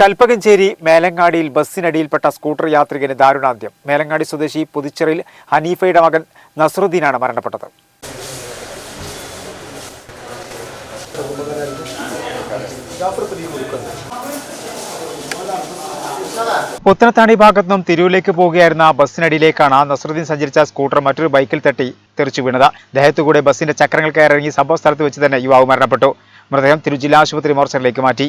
Kalpakanchery മേലങ്ങാടിയിൽ ബസ്സിനടിയിൽപ്പെട്ട scooter യാത്രികന് ദാരുണാന്ത്യം. മേലങ്ങാടി സ്വദേശി പുതുച്ചെറിയിൽ ഹനീഫയുടെ മകൻ നസറുദ്ദീനാണ് മരണപ്പെട്ടത്. പുത്തനത്താണി ഭാഗത്തു നിന്നും തിരൂരിലേക്ക് പോകുകയായിരുന്ന ബസ്സിനടിയിലേക്കാണ് നസറുദ്ദീൻ സഞ്ചരിച്ച സ്കൂട്ടർ മറ്റൊരു ബൈക്കിൽ തട്ടി തെറിച്ചു വീണത്. ദേഹത്തുകൂടെ ബസ്സിന്റെ ചക്രങ്ങൾ കയറിറങ്ങി സംഭവ സ്ഥലത്ത് വെച്ച് തന്നെ യുവാവ് മരണപ്പെട്ടു. മൃതദേഹം തിരുജില്ലാ ആശുപത്രി മോർച്ചറിലേക്ക് മാറ്റി.